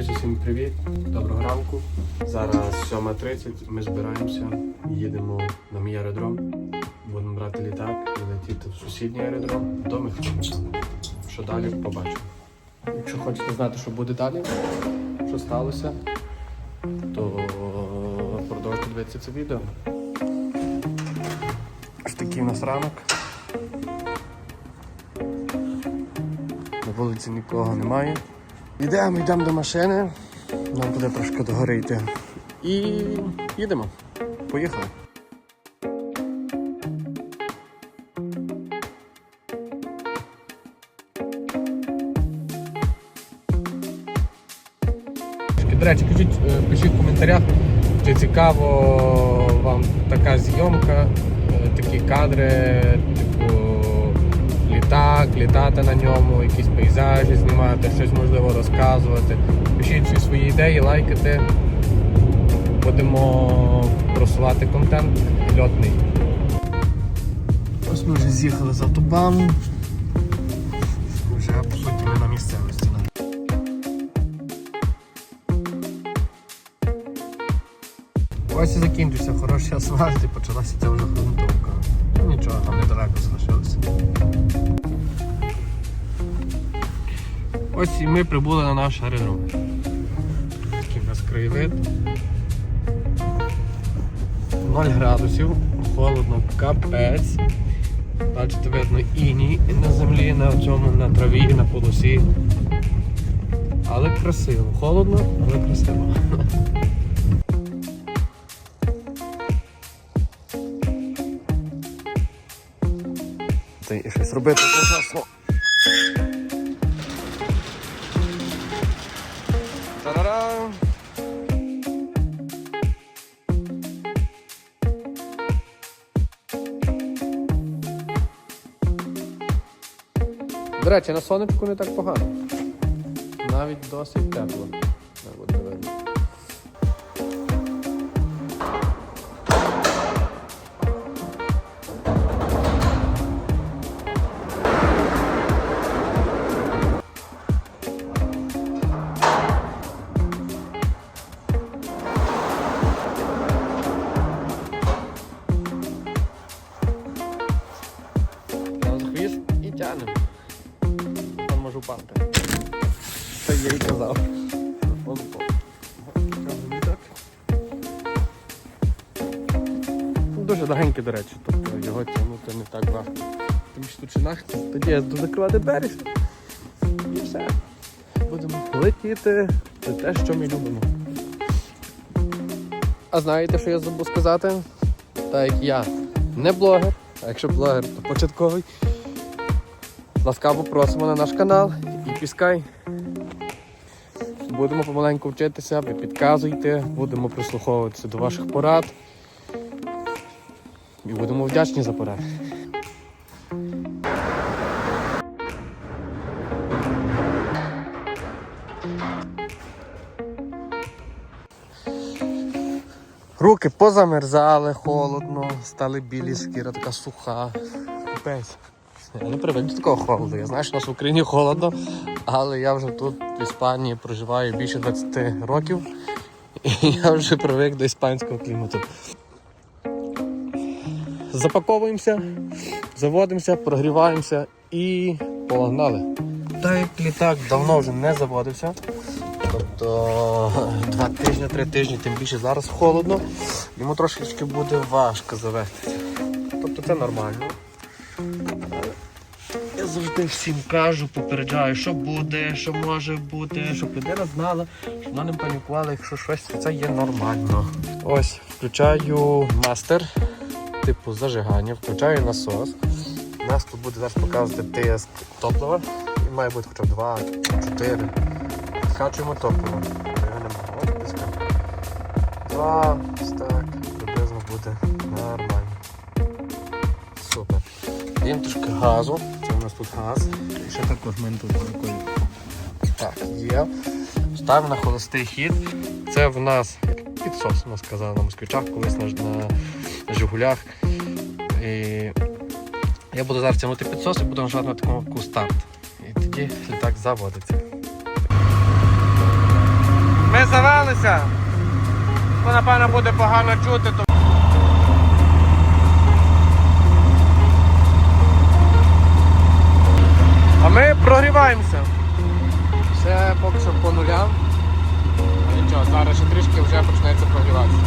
Друзі, всім привіт! Доброго ранку. Зараз 7.30, ми збираємося, їдемо на мій аеродром. Будемо брати літак і летіти в сусідній аеродром до Михайлівська. Що далі, побачимо. Якщо хочете знати, що буде далі, що сталося, то продовжуйте дивитися це відео. Ось такий у нас ранок. На вулиці нікого немає. Йдемо, йдемо до машини. Нам буде трошки до гори йти. І їдемо. Поїхали. До речі, пишіть, е, пишіть в коментарях, чи цікаво вам така зйомка, е, такі кадри, літак, літати на ньому, якісь пейзажі знімати, щось можливо розказувати. Пишіть всі свої ідеї, лайкайте. Будемо просувати контент льотний. Ось ми вже з'їхали з автобану. Вже по суті ми на місцевості. Ось і закінчився хороший асфальт і почалася ця вже грунтовка. Нічого, там недалеко залишилося. Ось і ми прибули на наш аеродром. Такий у нас краєвид. 0 градусів, холодно, капець. Бачите, видно іній на землі, на цьому, на траві, на полосі. Але красиво. Холодно, але красиво. Та і щось робити. До речі, на сонечку не так погано. Навіть досить тепло. Легенький, до речі, тобто його тягнути не так важко. Тим що тут чинах, тоді я закривати двері. І все. Будемо летіти. Це те, що ми любимо. А знаєте, що я забув сказати? Так як я не блогер, а якщо блогер, то початковий. Ласкаво просимо на наш канал і піскай. Будемо помаленьку вчитися, ви підказуйте, будемо прислуховуватися до ваших порад. І будемо вдячні за поради. Руки позамерзали, холодно, стали білі, шкіра така суха. Капець. Я не привик до такого холоду. Я знаю, що у нас в Україні холодно, але я вже тут в Іспанії проживаю більше 20 років. І я вже привик до іспанського клімату. Запаковуємося, заводимося, прогріваємося і погнали. Як літак давно вже не заводився. Тобто два тижні, три тижні, тим більше зараз холодно, йому трошечки буде важко завести. Тобто це нормально. Я завжди всім кажу, попереджаю, що буде, що може бути, щоб людина знала, щоб вона не панікувала, якщо щось це є нормально. Ось, включаю мастер, типу зажигання, включаю насос. У нас тут буде зараз показувати тиск топлива. І має бути хоча б 2-4. Скачуємо топливо. Його нема. От близько. Два, ось так, приблизно буде нормально. Супер. Даємо трошки газу. Це у нас тут газ. І ще також мене тут прикольно. Так, є. Ставимо на холостий хід. Це в нас підсос, у нас казали на москвичах, колись на Жигулях. І я буду зараз тягнути підсос і буду нажати на такому кнопку старт. І тоді літак заводиться. прогрівалися. То напевно буде погано чути. То... А ми прогріваємося. Все поки що по нулям. Нічого, зараз ще трішки вже почнеться прогріватися.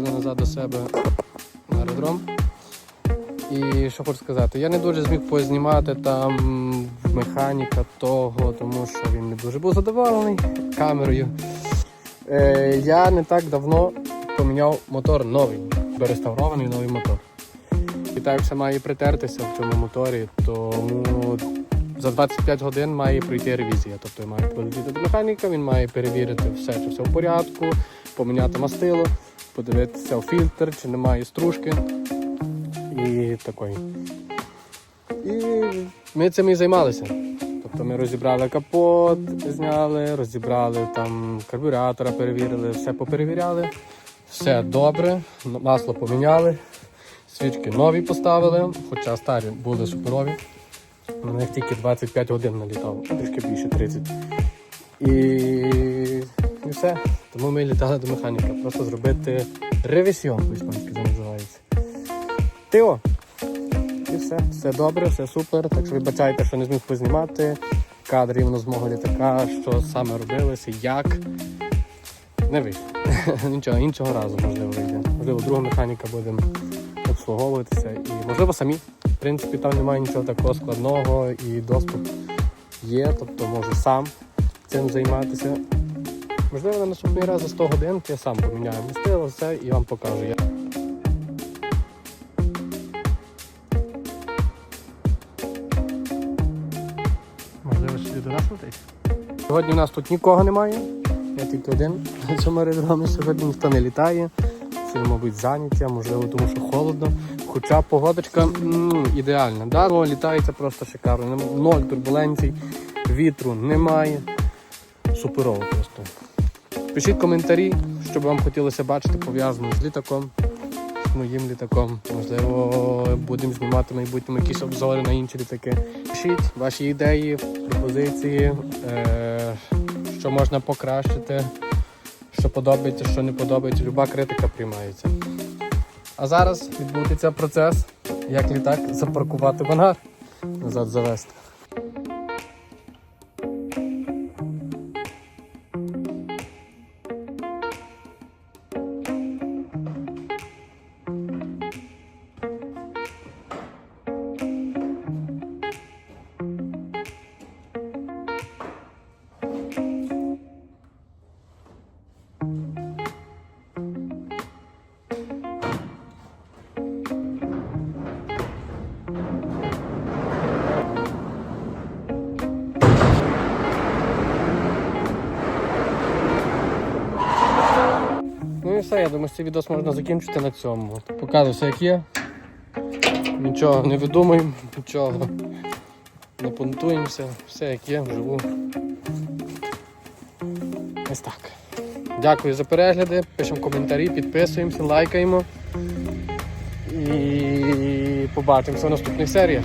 Ми назад до себе на аеродром. І що хочу сказати, я не дуже зміг познімати там механіка того, тому що він не дуже був задоволений камерою. Е, я не так давно поміняв мотор новий, дореставрований новий мотор. І так все має притертися в цьому моторі, тому за 25 годин має пройти ревізія. Тобто я маю полетіти до механіка, він має перевірити все, чи все в порядку, поміняти мастило, подивитися в фільтр, чи немає стружки і такої. І ми цим і займалися. Тобто ми розібрали капот, зняли, розібрали там карбюратора, перевірили, все поперевіряли. Все добре, масло поміняли, свічки нові поставили, хоча старі були суперові. На них тільки 25 годин налітав, трішки більше 30. І, і все. Тому ми літали до механіка. Просто зробити ревісіон, по-іспанськи це називається. Тио. І все, все добре, все супер. Так що вибачайте, що не зміг познімати кадрів воно з мого літака, що саме робилося, як. Не вийшло. Нічого, іншого разу можливо вийде. Можливо, другого механіка будемо обслуговуватися і можливо самі. В принципі, там немає нічого такого складного і доступ є, тобто можу сам цим займатися. Можливо, на наступний раз за 100 годин я сам поміняю мастило, все і вам покажу. Можливо, сюди до нас летить? Сьогодні у нас тут нікого немає. Я тільки один на цьому аеродромі. Сьогодні ніхто не літає. Всі, мабуть, зайняті, а можливо, тому що холодно. Хоча погодочка м, ідеальна. Да? Ну, літається просто шикарно. Ноль турбуленцій, вітру немає. Суперово просто. Пишіть коментарі, що б вам хотілося бачити пов'язано з літаком, з моїм літаком. Можливо, будемо знімати майбутньому якісь обзори на інші літаки. Пишіть ваші ідеї, пропозиції, е, що можна покращити, що подобається, що не подобається. Люба критика приймається. А зараз відбудеться процес, як літак запаркувати в ангар, назад завести. Я думаю, цей відос можна закінчити на цьому. Показую все як є. Нічого не видумуємо, нічого не понтуємося, все як є, вживу. Ось так. Дякую за перегляди, пишемо коментарі, підписуємося, лайкаємо. І побачимося в наступних серіях.